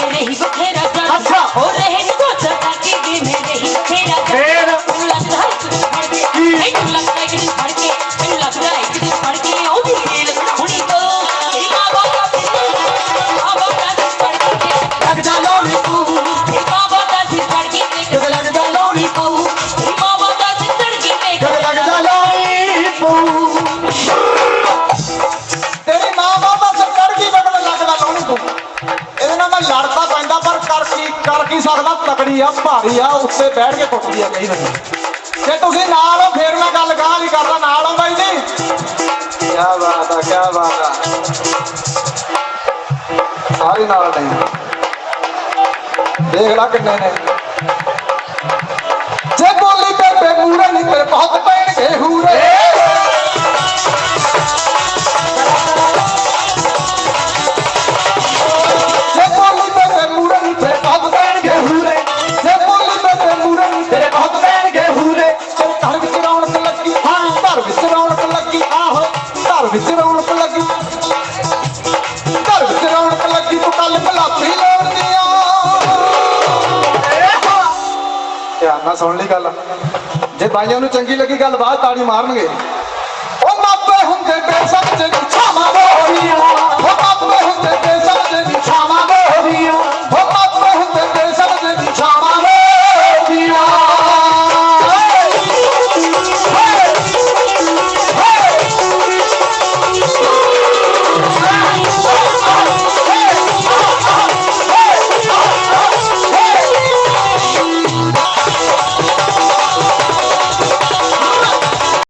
मेरे ही बखेरा चढ़ा हो रहे को चढ़ा के दे मेरे ही ਕਰਦਾ ਪੈਂਦਾ, ਪਰ ਕਰ ਕੀ ਕਰ ਕੀ ਸਕਦਾ? ਤਕੜੀ ਆ, ਭਾਰੀ ਆ, ਉੱਤੇ ਬੈਠ ਕੇ ਕੁੱਟਦੀ ਆ ਕਈ ਵਾਰੀ। ਜੇ ਤੁਸੀਂ ਨਾਲ ਹੋ, ਫੇਰ ਮੈਂ ਗੱਲ ਗਾਹ ਵੀ ਕਰਦਾ, ਨਾਲ ਹੋ ਬਾਈ ਜੀ ਕੀ ਬਾਤ ਆ ਕੀ ਬਾਤ ਆ। ਸਾਰੇ ਨਾਲ ਨਹੀਂ ਦੇਖ ਲੈ ਕਿੰਨੇ ਨੇ। ਵਿੱਚ ਰੌਣਕ ਲੱਗੀ। ਘਰ ਵਿੱਚ ਰੌਣਕ ਲੱਗੀ ਤੂੰ ਕੱਲ ਭਲਾਪੀ ਲੋੜਦੀਆਂ ਧਿਆਨ ਨਾਲ ਸੁਣ ਲਈ ਗੱਲ। ਜੇ ਬਾਈਆਂ ਨੂੰ ਚੰਗੀ ਲੱਗੀ ਗੱਲ ਬਾਅਦ ਤਾੜੀ ਮਾਰਨਗੇ। ਉਹ ਮਾਪੇ ਹੁੰਦੇ ਬੇਸ਼ੱਕ ਛਾਵਾਂ ਬੋਰੀਆਂ